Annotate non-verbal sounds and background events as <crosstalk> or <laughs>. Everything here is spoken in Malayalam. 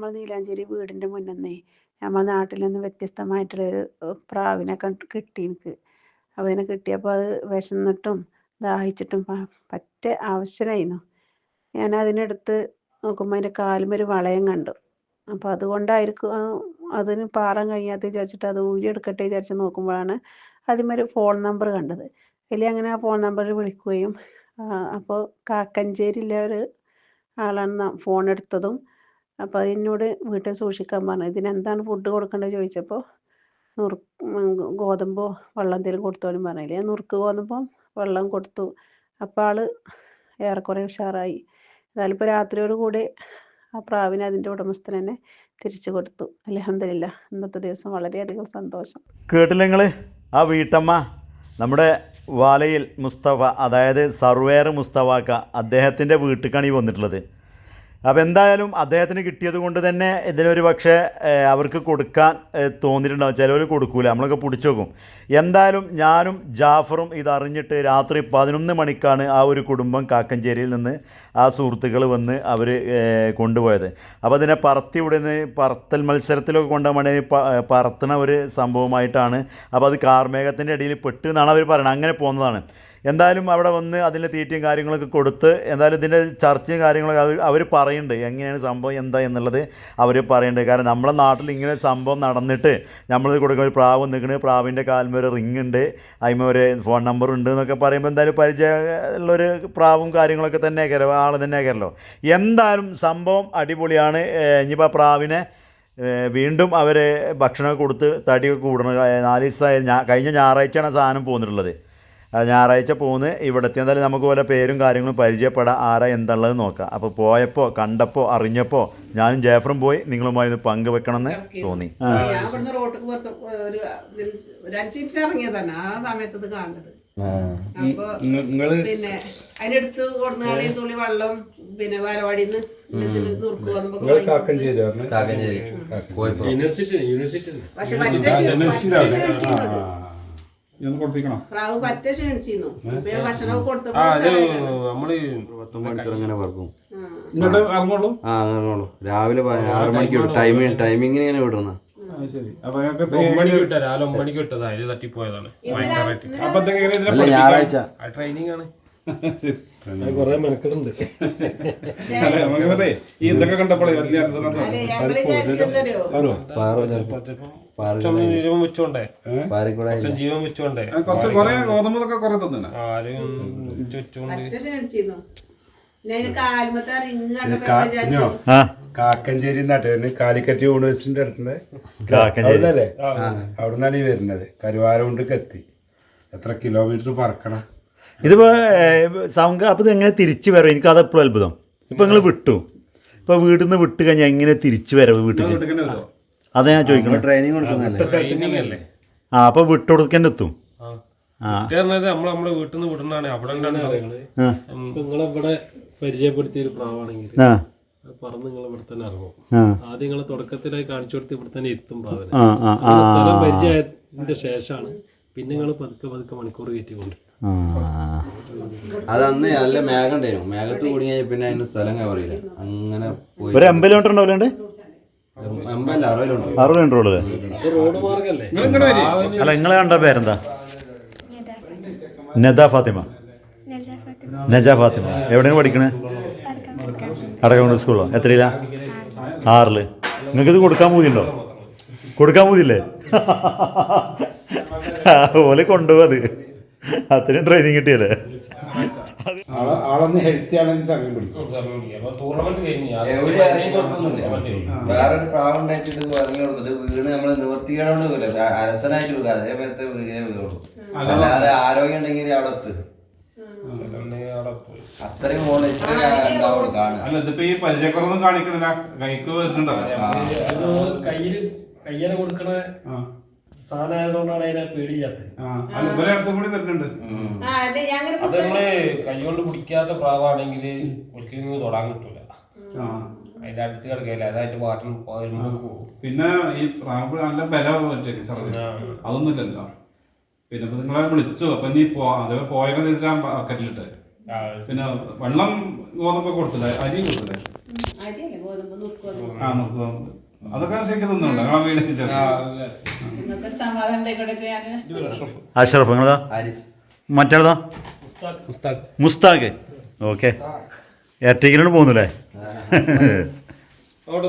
നമ്മൾ നീലാഞ്ചേരി വീടിന്റെ മുന്നേ നമ്മളെ നാട്ടിൽ നിന്ന് വ്യത്യസ്തമായിട്ടുള്ളൊരു ഒരു പ്രാവിനെ കണ്ട് കിട്ടി എനിക്ക്. അവനെ കിട്ടിയപ്പോൾ അത് വിശന്നിട്ടും ദാഹിച്ചിട്ടും പറ്റ ആവശ്യമായിരുന്നു ഞാൻ അതിനെടുത്ത് നോക്കുമ്പോൾ അതിന്റെ കാലുമ്മ ഒരു വളയം കണ്ടു. അപ്പോൾ അതുകൊണ്ടായിരിക്കും അതിന് പാറാൻ കഴിയാത്ത വിചാരിച്ചിട്ട് അത് ഊരിയെടുക്കട്ടെ വിചാരിച്ച് നോക്കുമ്പോഴാണ് അതിന്മേൽ ഫോൺ നമ്പർ കണ്ടത്. അതിൽ അങ്ങനെ ആ ഫോൺ നമ്പറിൽ വിളിക്കുകയും അപ്പോൾ കാക്കഞ്ചേരിയിലെ ഒരു ആളാണ് ഫോൺ എടുത്തതും അപ്പോൾ അതിനോട് വീട്ടിൽ സൂക്ഷിക്കാൻ പറഞ്ഞു. ഇതിനെന്താണ് ഫുഡ് കൊടുക്കേണ്ടത് ചോദിച്ചപ്പോൾ നുറു ഗോതമ്പോ വെള്ളം എന്തെങ്കിലും കൊടുത്തോലും പറഞ്ഞില്ല. ഞാൻ നുറുക്ക് ഗോതമ്പും വെള്ളം കൊടുത്തു. അപ്പോൾ ആൾ ഏറെക്കുറെ ഉഷാറായി. എന്നാലും ഇപ്പോൾ രാത്രിയോട് കൂടി ആ പ്രാവിനെ അതിന്റെ ഉടമസ്ഥൻ തന്നെ തിരിച്ചു കൊടുത്തു. അലഹമില്ല ഇന്നത്തെ ദിവസം വളരെയധികം സന്തോഷം. കേട്ടില്ല നിങ്ങൾ ആ വീട്ടമ്മ നമ്മുടെ വാലയിൽ മുസ്തഫ അതായത് സർവേർ മുസ്തഫാക്ക അദ്ദേഹത്തിന്റെ വീട്ടിലേക്കാണ് വന്നിട്ടുള്ളത്. അപ്പോൾ എന്തായാലും അദ്ദേഹത്തിന് കിട്ടിയത് കൊണ്ട് തന്നെ ഇതിനൊരു പക്ഷേ അവർക്ക് കൊടുക്കാൻ തോന്നിയിട്ടുണ്ടാവും. ചിലവർ കൊടുക്കൂല. നമ്മളൊക്കെ പിടിച്ചു നോക്കും. എന്തായാലും ഞാനും ജാഫറും ഇതറിഞ്ഞിട്ട് രാത്രി പതിനൊന്ന് മണിക്കാണ് ആ ഒരു കുടുംബം കാക്കഞ്ചേരിയിൽ നിന്ന് ആ സുഹൃത്തുക്കൾ വന്ന് അവർ കൊണ്ടുപോയത്. അപ്പോൾ അതിനെ പറത്തി നിന്ന് പറത്തൽ മത്സരത്തിലൊക്കെ പ- പറത്തണ ഒരു സംഭവമായിട്ടാണ്. അപ്പോൾ അത് കാർമേഘത്തിന്റെ ഇടയിൽ പെട്ടു എന്നാണ് അവർ പറയുന്നത് അങ്ങനെ പോകുന്നതാണ് എന്തായാലും അവിടെ വന്ന് അതിന്റെ തീറ്റയും കാര്യങ്ങളൊക്കെ കൊടുത്ത് എന്തായാലും ഇതിന്റെ ചർച്ചയും കാര്യങ്ങളൊക്കെ അവർ അവർ പറയുന്നുണ്ട് എങ്ങനെയാണ് സംഭവം? എന്താ എന്നുള്ളത് അവർ പറയുന്നുണ്ട് കാരണം നമ്മുടെ നാട്ടിൽ ഇങ്ങനെ സംഭവം നടന്നിട്ട് നമ്മൾ കൊടുക്കുന്ന ഒരു പ്രാവ് നിൽക്കുന്നത് പ്രാവിന്റെ കാലിൽ ഒരു റിങ് ഉണ്ട് അതിന് ഒരു ഫോൺ നമ്പർ ഉണ്ട് എന്നൊക്കെ പറയുമ്പോൾ എന്തായാലും പരിചയമുള്ളൊരു പ്രാവും കാര്യങ്ങളൊക്കെ തന്നെ ആക്കാരോ ആൾ തന്നെ ആക്കാരല്ലോ എന്തായാലും സംഭവം അടിപൊളിയാണ്. ഇനിയിപ്പോൾ പ്രാവിനെ വീണ്ടും അവരെ ഭക്ഷണമൊക്കെ കൊടുത്ത് തടിയൊക്കെ കൂടണം. നാല് ദിവസമായി കഴിഞ്ഞ ഞായറാഴ്ചയാണ് സാധനം പോന്നിട്ടുള്ളത്. ഞായറാഴ്ച പോകുന്നത് ഇവിടുത്തെ. എന്തായാലും നമുക്ക് പോലെ പേരും കാര്യങ്ങളും പരിചയപ്പെടാം ആരാ എന്താണുള്ളത് നോക്കാം. അപ്പോൾ പോയപ്പോൾ കണ്ടപ്പോൾ അറിഞ്ഞപ്പോൾ ഞാനും ജയഫറും പോയി നിങ്ങളുമായി ഇത് പങ്കുവെക്കണമെന്ന് തോന്നി. പിന്നെ അതിനെടുത്ത് കൊടുന്നാളി തുള്ളി വെള്ളം പിന്നെ പക്ഷെ രാവിലെ ആറു മണിക്ക് വിടും. ടൈമിങ് ടൈമിങ്ങിന് ഇങ്ങനെ വിടുന്ന ഞായറാഴ്ച. ട്രെയിനിങ് ആണ്. <laughs> കുറെ മെനക്കെടുണ്ട് നമുക്ക് ഈ ഇതൊക്കെ കണ്ടപ്പോഴേ വലിയ ജീവൻ വെച്ചോണ്ടേ. ജീവൻ വെച്ചോണ്ടേ. കുറച്ച് കുറെ ഗോതമ്പൊക്കെ കുറെ തന്നില്ല ആരും കാക്കഞ്ചേരി കാലിക്കറ്റ് യൂണിവേഴ്സിറ്റിന്റെ അടുത്തുണ്ട് കാക്കഞ്ചേരി. അവിടുന്നല്ലേ? അവിടുന്നാണ് ഈ വരുന്നത്. കരുവാരകുണ്ടക്ക് എത്തി എത്ര കിലോമീറ്റർ പറക്കണം? ഇതിപ്പോൾ സംഘം അപ്പോൾ ഇത് എങ്ങനെ തിരിച്ചു വരും എനിക്ക് അതെപ്പോഴും അത്ഭുതം. ഇപ്പോൾ നിങ്ങൾ വിട്ടു. ഇപ്പോൾ വീട്ടിൽ നിന്ന് വിട്ട് കഴിഞ്ഞാൽ എങ്ങനെ തിരിച്ചു വരവ് വീട്ടിൽ അതാ ഞാൻ ചോദിക്കുന്നത് ട്രെയിനിങ് കൊടുക്കുന്നല്ലേ ട്രെയിനിങ് അല്ലേ? ആ അപ്പോൾ എത്തും. അവിടെ ഉണ്ടാണ് ആ. നിങ്ങളിവിടെ പരിചയപ്പെടുത്തിയ ഒരു പ്രാവാണെങ്കിൽ പറന്ന് നിങ്ങൾ ഇവിടെ തന്നെ ഇറങ്ങും. ആ. ആദ്യം നിങ്ങൾ തുടക്കത്തിലായി കാണിച്ചു കൊടുത്ത് ഇവിടെ തന്നെ എത്തും പ്രാവിനെ. ആ ആ ആ ആ സ്ഥലം പരിചയത്തിന്റെ ശേഷമാണ് പിന്നെ ഞങ്ങൾ പതുക്കെ പതുക്കെ മണിക്കൂർ കയറ്റിക്കൊണ്ട്. ആ അത് അന്ന് നല്ല മേഘം ഉണ്ടായിരുന്നു. മേഘത്ത് കൂടി പിന്നെ അതിന് സ്ഥലം കവറിയില്ല അങ്ങനെ പോയി. ഒരു എൺപത് കിലോമീറ്റർ ഉണ്ടാവില്ലാണ്ട് അമ്പല്ല അറുപതിലുണ്ട് അറുപത് കിലോമീറ്റർ ഉള്ളത് റോഡ് മാർഗല്ലേ? അല്ല നിങ്ങളെ കണ്ട പേരെന്താ? നദ ഫാത്തിമ. നജ ഫാത്തിമ. എവിടെയാണ് പഠിക്കണേ? അടക്കമുണ്ട് സ്കൂളോ? എത്രയില്ല ആറിൽ. നിങ്ങൾക്ക് ഇത് കൊടുക്കാൻ പൂതിയുണ്ടോ? കൊടുക്കാൻ പൂതിയില്ലേ? ഓലെ കൊണ്ടുപോകും അത്. അത്രയും ട്രെയിനിങ് കിട്ടിയല്ലേ? ആളൊന്ന് ഹെൽത്തി ആണെങ്കിൽ സമയം പിടിക്കും. വേറൊരു പ്രാവ് ഇറങ്ങി വീണ് നമ്മൾ അലസനായിട്ട് വീഴുക അതേപോലത്തെ വീഴേ വീഴുള്ളൂ അല്ലാതെ ആരോഗ്യം ഉണ്ടെങ്കിൽ അവിടെ എത്തും. അവിടെ പോയി അത്രയും മോളിൽ ഇത്ര ഉണ്ടാവുള്ളൂ കാണുക അല്ല ഇതിപ്പോ ഈ പരിചയക്കുറവൊന്നും കാണിക്കണില്ല കൈക്ക് വരുന്നുണ്ടോ കയ്യിൽ കയ്യനെ കൊടുക്കണ സാധനം ആയതുകൊണ്ടാണ് അതിനെ പേടിക്കാത്തത് ആ അല്ല ഇവരെ അടുത്തും കൂടി വരുന്നുണ്ട് ആ അതെ നമ്മൾ കൈകൊണ്ട് പിടിക്കാത്ത പ്രാവാണെങ്കിൽ ഒരിക്കലും തൊടാൻ കിട്ടൂല. അതിന്റെ അടുത്ത് കിടക്കില്ല അതായിട്ട് വാട്ടർ പോകും. പിന്നെ ഈ പ്രാവ് നല്ല ബല അതൊന്നും അതൊന്നുമില്ലല്ലോ. പിന്നെ നിങ്ങളെ വിളിച്ചു അപ്പൊ നീ പോ അതേപോലെ പോയത് തിരിച്ചാൻ ബക്കറ്റിലിട്ട് പിന്നെ വെള്ളം ഗോതമ്പ് കൊടുത്തില്ലേ? അരി കൊടുത്തില്ലേ? ആ നമുക്ക്. അതൊക്കെ ശരിക്കും തിന്നുണ്ട് ഞങ്ങളെ വീട് അഷ്റഫ് നിങ്ങളതാ? മറ്റേതാ? മുസ്താഖ്. ഓക്കെ. എർട്ടിക്കലോട് പോകുന്നില്ലേ <laughs> അവിടെ